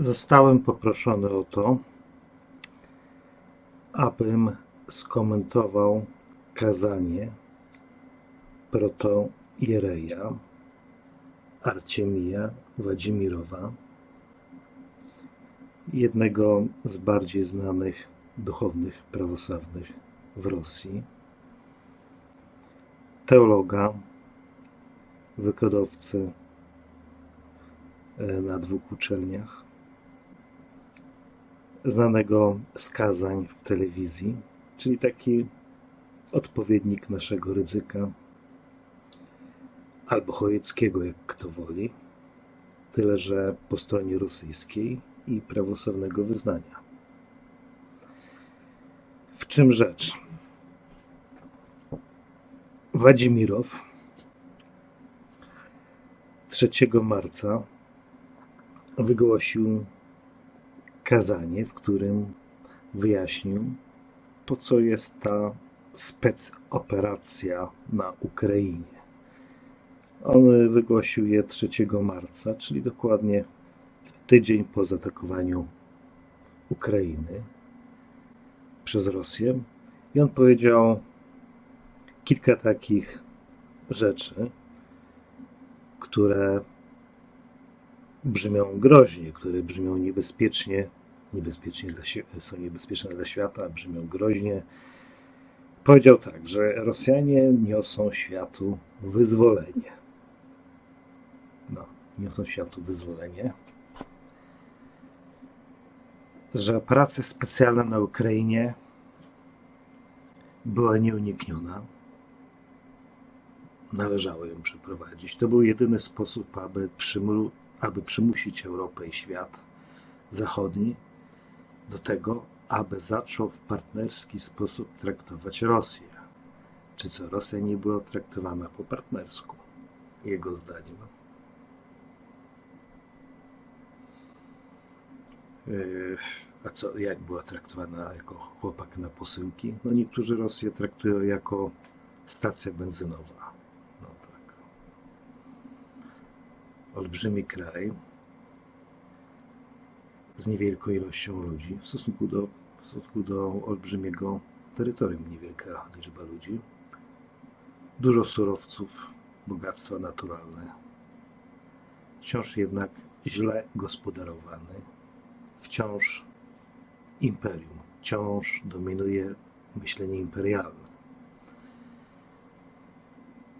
Zostałem poproszony o to, abym skomentował kazanie protojereja Arciemija Władzimirowa, jednego z bardziej znanych duchownych prawosławnych w Rosji, teologa, wykładowcy e, na dwóch uczelniach, znanego z kazań w telewizji, czyli taki odpowiednik naszego ryzyka, albo Chojeckiego, jak kto woli, tyle że po stronie rosyjskiej i prawosławnego wyznania. W czym rzecz? Władzimirow 3 marca wygłosił kazanie, w którym wyjaśnił, po co jest ta specoperacja na Ukrainie. On wygłosił je 3 marca, czyli dokładnie tydzień po zaatakowaniu Ukrainy przez Rosję. I on powiedział kilka takich rzeczy, które brzmią groźnie, które brzmią niebezpiecznie, dla, są niebezpieczne dla świata, brzmią groźnie. Powiedział tak, że Rosjanie niosą światu wyzwolenie. No, niosą światu wyzwolenie. Że operacja specjalna na Ukrainie była nieunikniona. Należało ją przeprowadzić. To był jedyny sposób, aby przymru aby przymusić Europę i świat zachodni do tego, aby zaczął w partnerski sposób traktować Rosję. Czy co, Rosja nie była traktowana po partnersku, jego zdaniem. Yy, a co, jak była traktowana jako chłopak na posyłki? No niektórzy Rosję traktują jako stacja benzynowa olbrzymi kraj z niewielką ilością ludzi w stosunku do, w stosunku do olbrzymiego terytorium, niewielka liczba ludzi, dużo surowców, bogactwa naturalne, wciąż jednak źle gospodarowany, wciąż imperium, wciąż dominuje myślenie imperialne.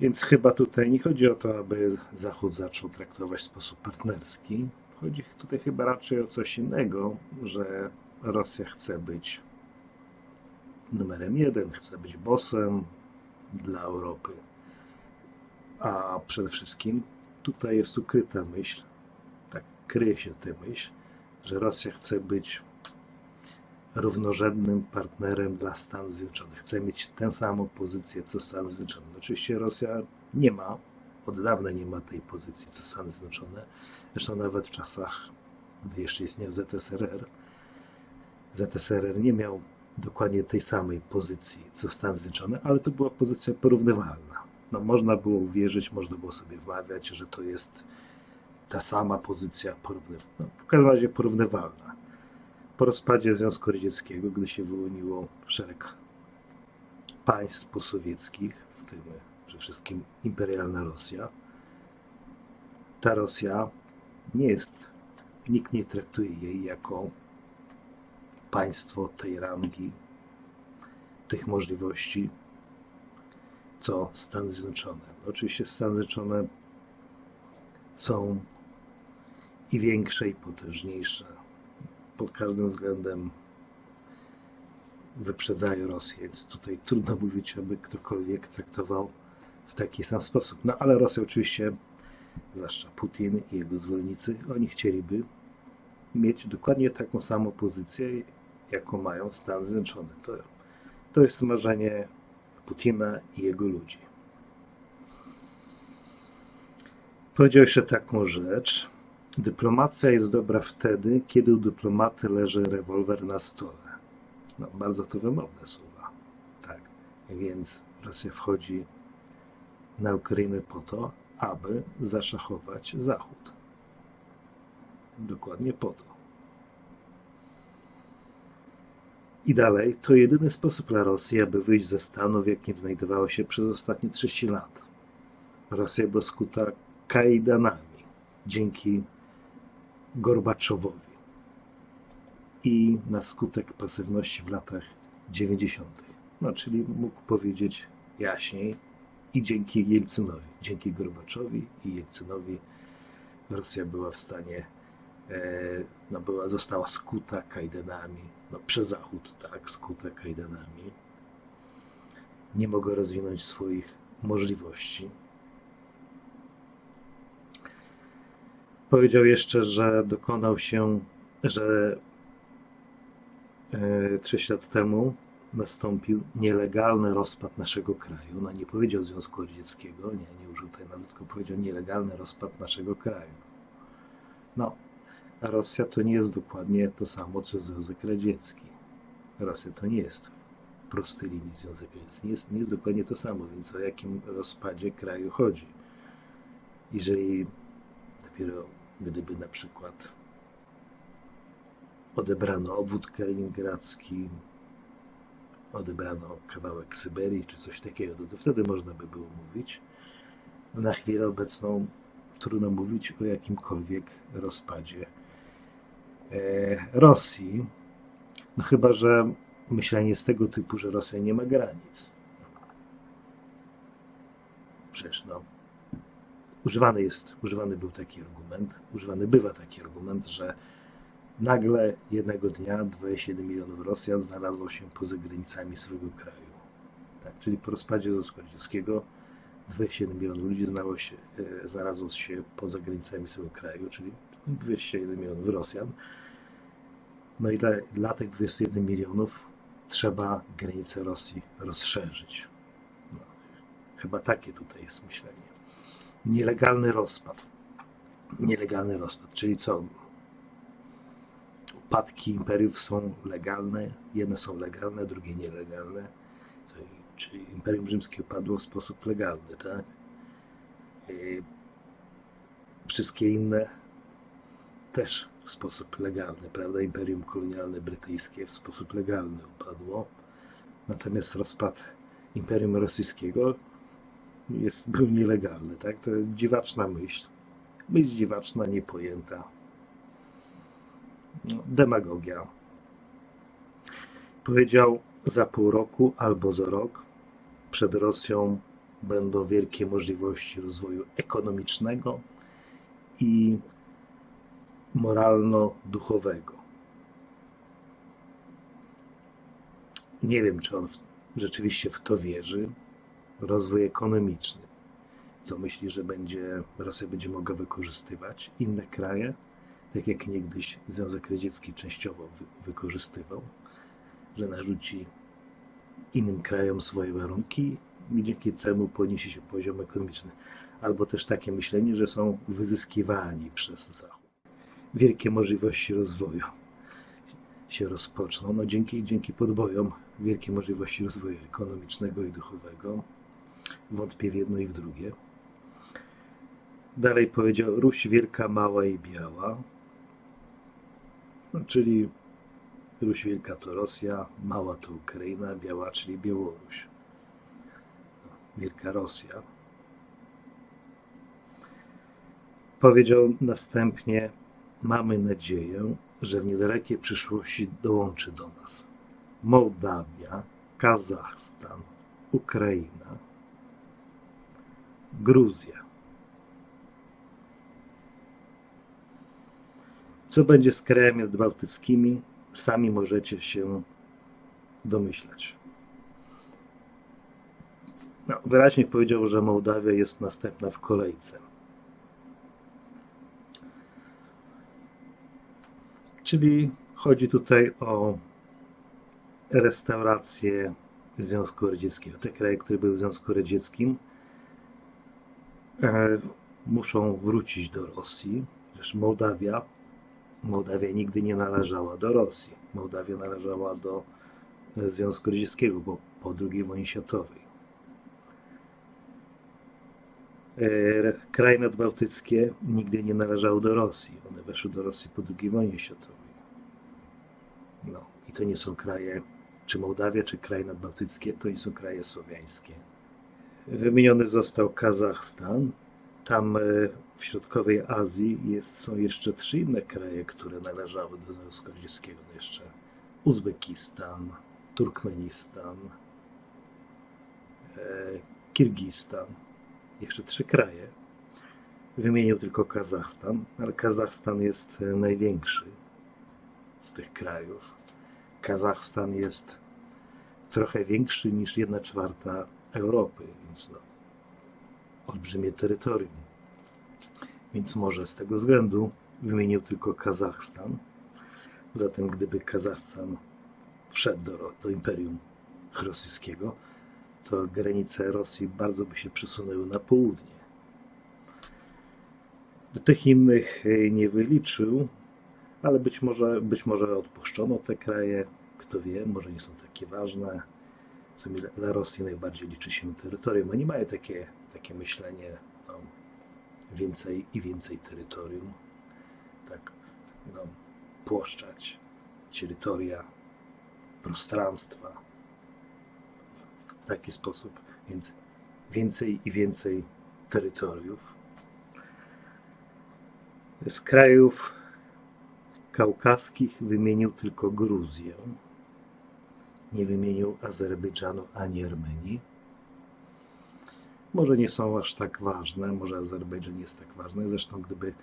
Więc chyba tutaj nie chodzi o to, aby Zachód zaczął traktować w sposób partnerski. Chodzi tutaj chyba raczej o coś innego, że Rosja chce być numerem jeden, chce być bossem dla Europy. A przede wszystkim tutaj jest ukryta myśl, tak kryje się tę myśl, że Rosja chce być równorzędnym partnerem dla Stanów Zjednoczonych. Chce mieć tę samą pozycję co Stany Zjednoczone. Oczywiście Rosja nie ma, od dawna nie ma tej pozycji co Stany Zjednoczone. Zresztą nawet w czasach, gdy jeszcze istniał ZSRR, ZSRR nie miał dokładnie tej samej pozycji co Stany Zjednoczone, ale to była pozycja porównywalna. No, można było uwierzyć, można było sobie wmawiać, że to jest ta sama pozycja porównywalna. No, w każdym razie porównywalna po rozpadzie Związku Radzieckiego, gdy się wyłoniło szereg państw posowieckich, w tym przede wszystkim imperialna Rosja, ta Rosja nie jest, nikt nie traktuje jej jako państwo tej rangi, tych możliwości, co Stany Zjednoczone. Oczywiście Stany Zjednoczone są i większe, i potężniejsze pod każdym względem wyprzedzają Rosję, więc tutaj trudno mówić, aby ktokolwiek traktował w taki sam sposób. No ale Rosja oczywiście, zwłaszcza Putin i jego zwolennicy, oni chcieliby mieć dokładnie taką samą pozycję, jaką mają Stany Zjednoczone. To, to jest marzenie Putina i jego ludzi. Powiedział jeszcze taką rzecz, Dyplomacja jest dobra wtedy, kiedy u dyplomaty leży rewolwer na stole. No, bardzo to wymowne słowa. Tak. Więc Rosja wchodzi na Ukrainę po to, aby zaszachować Zachód. Dokładnie po to. I dalej, to jedyny sposób dla Rosji, aby wyjść ze stanu, w jakim znajdowało się przez ostatnie 30 lat. Rosja była skuta kajdanami dzięki Gorbaczowowi i na skutek pasywności w latach 90. No, czyli mógł powiedzieć jaśniej, i dzięki Jelcynowi, dzięki Gorbaczowi i Jelcynowi Rosja była w stanie, e, no była, została skuta kajdanami, no przez Zachód, tak, skuta kajdanami. Nie mogła rozwinąć swoich możliwości. Powiedział jeszcze, że dokonał się, że e, 30 lat temu nastąpił nielegalny rozpad naszego kraju. No nie powiedział Związku Radzieckiego, nie, nie użył tej nazwy, tylko powiedział nielegalny rozpad naszego kraju. No, a Rosja to nie jest dokładnie to samo, co Związek Radziecki. Rosja to nie jest w prostej linii Związek Radziecki. Nie jest, nie jest dokładnie to samo, więc o jakim rozpadzie kraju chodzi? Jeżeli dopiero gdyby na przykład odebrano obwód kaliningradzki, odebrano kawałek Syberii czy coś takiego, to, wtedy można by było mówić. Na chwilę obecną trudno mówić o jakimkolwiek rozpadzie e, Rosji. No chyba, że myślenie z tego typu, że Rosja nie ma granic. Przecież no, używany jest, używany był taki argument, używany bywa taki argument, że nagle jednego dnia 27 milionów Rosjan znalazło się poza granicami swojego kraju. Tak, czyli po rozpadzie Związku Radzieckiego 27 milionów ludzi się, e, znalazło się poza granicami swojego kraju, czyli 201 milionów Rosjan. No i dla, dla tych 21 milionów trzeba granice Rosji rozszerzyć. No, chyba takie tutaj jest myślenie. Nielegalny rozpad. Nielegalny rozpad, czyli co? Upadki imperiów są legalne, jedne są legalne, drugie nielegalne. Czyli Imperium Rzymskie upadło w sposób legalny, tak? I wszystkie inne też w sposób legalny, prawda? Imperium kolonialne brytyjskie w sposób legalny upadło. Natomiast rozpad Imperium Rosyjskiego jest, był nielegalny, tak? To dziwaczna myśl. Myśl dziwaczna, niepojęta. Demagogia. Powiedział, za pół roku albo za rok przed Rosją będą wielkie możliwości rozwoju ekonomicznego i moralno-duchowego. Nie wiem, czy on rzeczywiście w to wierzy. Rozwój ekonomiczny. Co myśli, że będzie, Rosja będzie mogła wykorzystywać inne kraje, tak jak niegdyś Związek Radziecki częściowo wy, wykorzystywał, że narzuci innym krajom swoje warunki i dzięki temu podniesie się poziom ekonomiczny. Albo też takie myślenie, że są wyzyskiwani przez Zachód. Wielkie możliwości rozwoju się rozpoczną. No dzięki, dzięki podbojom wielkie możliwości rozwoju ekonomicznego i duchowego. Wątpię w jedno i w drugie. Dalej powiedział Ruś wielka, mała i biała. Czyli Ruś wielka to Rosja, mała to Ukraina, biała, czyli Białoruś. Wielka Rosja. Powiedział następnie: Mamy nadzieję, że w niedalekiej przyszłości dołączy do nas Mołdawia, Kazachstan, Ukraina, Gruzja. Co będzie z krajami nadbałtyckimi, sami możecie się domyślać. No, wyraźnie powiedział, że Mołdawia jest następna w kolejce. Czyli chodzi tutaj o restaurację Związku Radzieckiego. Te kraje, które były w Związku Radzieckim, e, muszą wrócić do Rosji. Zresztą Mołdawia, Mołdawia nigdy nie należała do Rosji. Mołdawia należała do e, Związku Radzieckiego bo po II wojnie światowej. E, kraje nadbałtyckie nigdy nie należały do Rosji. One weszły do Rosji po II wojnie światowej. No, i to nie są kraje czy Mołdawia, czy kraje nadbałtyckie, to i są kraje słowiańskie. Wymieniony został Kazachstan. Tam e, w środkowej Azji jest, są jeszcze trzy inne kraje, które należały do Związku Radzieckiego. No jeszcze Uzbekistan, Turkmenistan, e, Kirgistan. Jeszcze trzy kraje. Wymienił tylko Kazachstan, ale Kazachstan jest e, największy z tych krajów. Kazachstan jest trochę większy niż 1 czwarta Europy, więc no, olbrzymie terytorium. Więc może z tego względu wymienił tylko Kazachstan. Zatem gdyby Kazachstan wszedł do, do Imperium Rosyjskiego, to granice Rosji bardzo by się przesunęły na południe. Tych innych e, nie wyliczył, ale być może, być może odpuszczono te kraje, kto wie, może nie są takie ważne. Co mi dla Rosji najbardziej liczy się terytorium. Oni mają takie, takie myślenie, no, więcej i więcej terytorium, tak, no, płoszczać terytoria, prostranstwa w taki sposób, więc więcej i więcej terytoriów. Z krajów kaukaskich wymienił tylko Gruzję. Nie wymienił Azerbejdżanu ani Armenii. Może nie są aż tak ważne, może Azerbejdżan jest tak ważny. Zresztą, gdyby,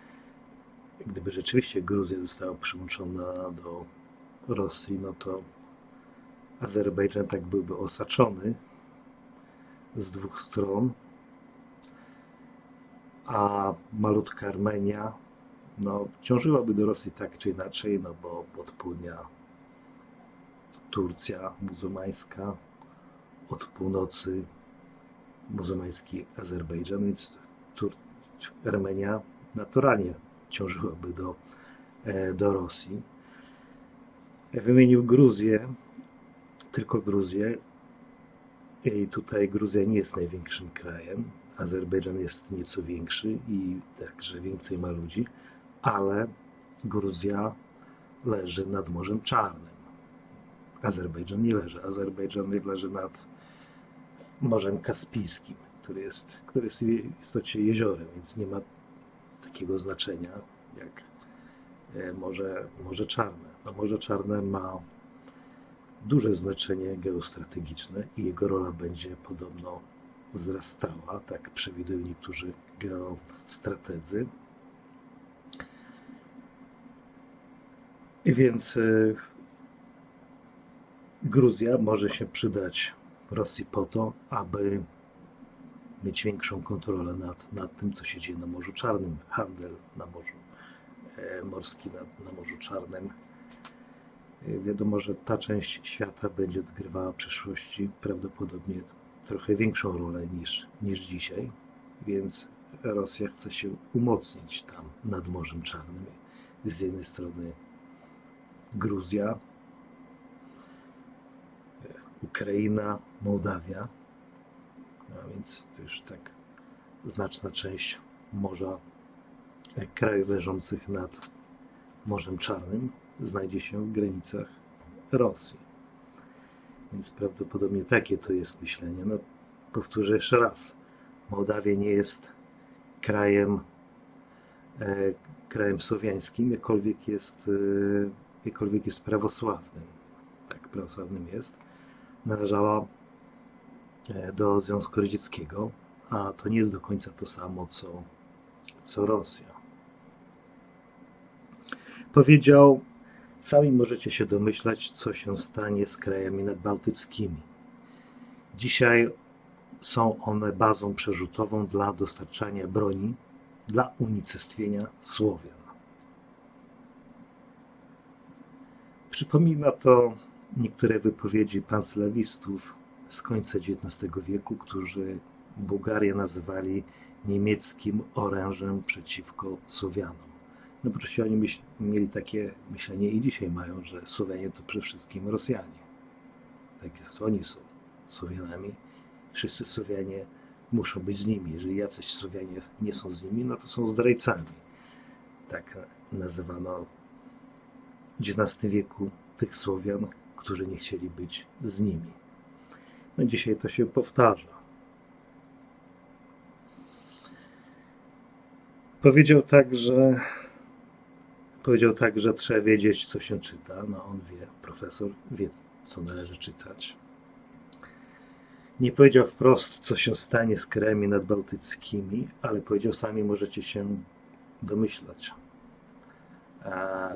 gdyby rzeczywiście Gruzja została przyłączona do Rosji, no to Azerbejdżan tak byłby osaczony z dwóch stron, a malutka Armenia no, ciążyłaby do Rosji tak czy inaczej, no bo od południa Turcja muzułmańska, od północy muzułmański Azerbejdżan, więc Tur Armenia naturalnie ciążyłaby do, e, do Rosji. Wymienił Gruzję, tylko Gruzję. I tutaj Gruzja nie jest największym krajem. Azerbejdżan jest nieco większy i także więcej ma ludzi ale Gruzja leży nad Morzem Czarnym. Azerbejdżan nie leży. Azerbejdżan leży nad Morzem Kaspijskim, który jest, który jest w istocie jeziorem, więc nie ma takiego znaczenia jak e, Morze, Morze Czarne. No, Morze Czarne ma duże znaczenie geostrategiczne i jego rola będzie podobno wzrastała, tak przewidują niektórzy geostrategzy. Więc y, Gruzja może się przydać Rosji po to, aby mieć większą kontrolę nad, nad tym, co się dzieje na Morzu Czarnym, handel na Morzu e, Morski, na, na Morzu Czarnym. E, wiadomo, że ta część świata będzie odgrywała w przyszłości prawdopodobnie trochę większą rolę niż, niż dzisiaj, więc Rosja chce się umocnić tam nad Morzem Czarnym. Z jednej strony Gruzja, Ukraina, Mołdawia, a więc to już tak znaczna część morza e, krajów leżących nad Morzem Czarnym znajdzie się w granicach Rosji. Więc prawdopodobnie takie to jest myślenie. No, powtórzę jeszcze raz. Mołdawia nie jest krajem, e, krajem słowiańskim, jakkolwiek jest e, jakkolwiek jest prawosławnym, tak prawosławnym jest, należała e, do Związku Radzieckiego, a to nie jest do końca to samo, co, co Rosja. Powiedział, sami możecie się domyślać, co się stanie z krajami nadbałtyckimi. Dzisiaj są one bazą przerzutową dla dostarczania broni dla unicestwienia Słowian. Przypomina to niektóre wypowiedzi panclawistów z końca XIX wieku, którzy Bułgarię nazywali niemieckim orężem przeciwko Słowianom. No bo oczywiście oni myśl, mieli takie myślenie i dzisiaj mają, że Słowianie to przede wszystkim Rosjanie. Tak jest, oni są Słowianami. Wszyscy Słowianie muszą być z nimi. Jeżeli jacyś Słowianie nie są z nimi, no to są zdrajcami. Tak nazywano XIX wieku tych Słowian, którzy nie chcieli być z nimi. No dzisiaj to się powtarza. Powiedział tak, że powiedział tak, że trzeba wiedzieć, co się czyta. No on wie, profesor wie, co należy czytać. Nie powiedział wprost, co się stanie z krajami nadbałtyckimi, ale powiedział, sami możecie się domyślać,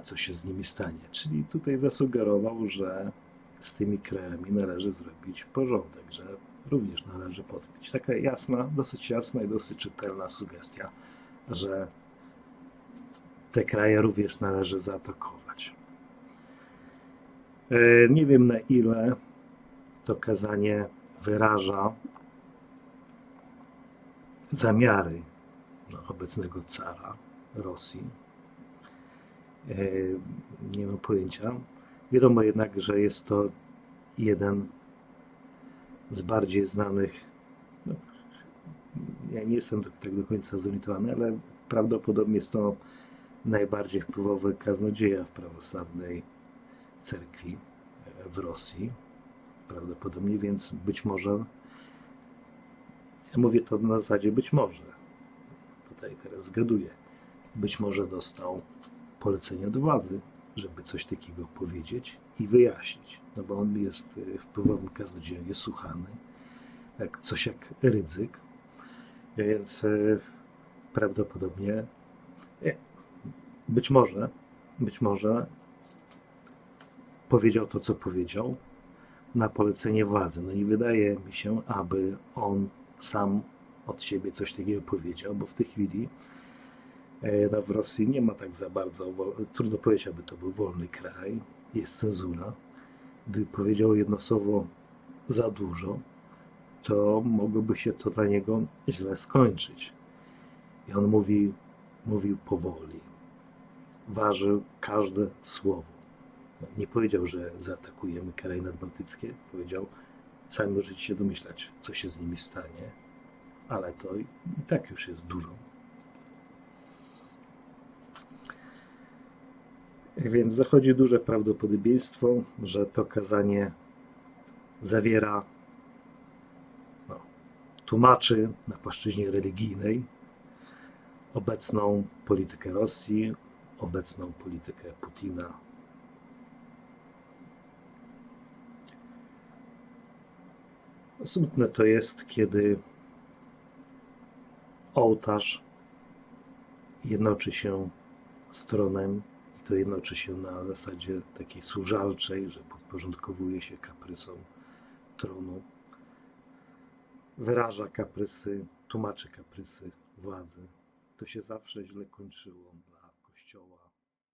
co się z nimi stanie. Czyli tutaj zasugerował, że z tymi krajami należy zrobić porządek, że również należy podbić. Taka jasna, dosyć jasna i dosyć czytelna sugestia, że te kraje również należy zaatakować. E, Nie wiem na ile to kazanie wyraża zamiary obecnego cara Rosji. E, Nie mam pojęcia. Wiadomo jednak, że jest to jeden z bardziej znanych. No, ja nie jestem tak do końca zorientowany, ale prawdopodobnie jest to najbardziej wpływowy kaznodzieja w prawosławnej cerkwi w Rosji. Prawdopodobnie, więc być może. Mówię to na zasadzie być może. Tutaj teraz zgaduję. Być może dostał polecenie od władzy, żeby coś takiego powiedzieć i wyjaśnić. No bo on jest y, wpływowym kaznodzieją, jest słuchany. Tak, coś jak ryzyk. Więc y, prawdopodobnie nie, być może, być może powiedział to, co powiedział na polecenie władzy. No nie wydaje mi się, aby on sam od siebie coś takiego powiedział, bo w tej chwili e, no, w Rosji nie ma tak za bardzo, trudno powiedzieć, aby to był wolny kraj, jest cenzura. Gdyby powiedział jedno słowo za dużo, to mogłoby się to dla niego źle skończyć. I on mówi, mówił powoli, ważył każde słowo. Nie powiedział, że zaatakujemy kraje nadbałtyckie. Powiedział, sami możecie się domyślać, co się z nimi stanie, ale to i tak już jest dużo. Więc zachodzi duże prawdopodobieństwo, że to kazanie zawiera, no, tłumaczy na płaszczyźnie religijnej obecną politykę Rosji, obecną politykę Putina. Smutne to jest, kiedy ołtarz jednoczy się z tronem to jednoczy się na zasadzie takiej służalczej, że podporządkowuje się kaprysom tronu, wyraża kaprysy, tłumaczy kaprysy władzy. To się zawsze źle kończyło dla Kościoła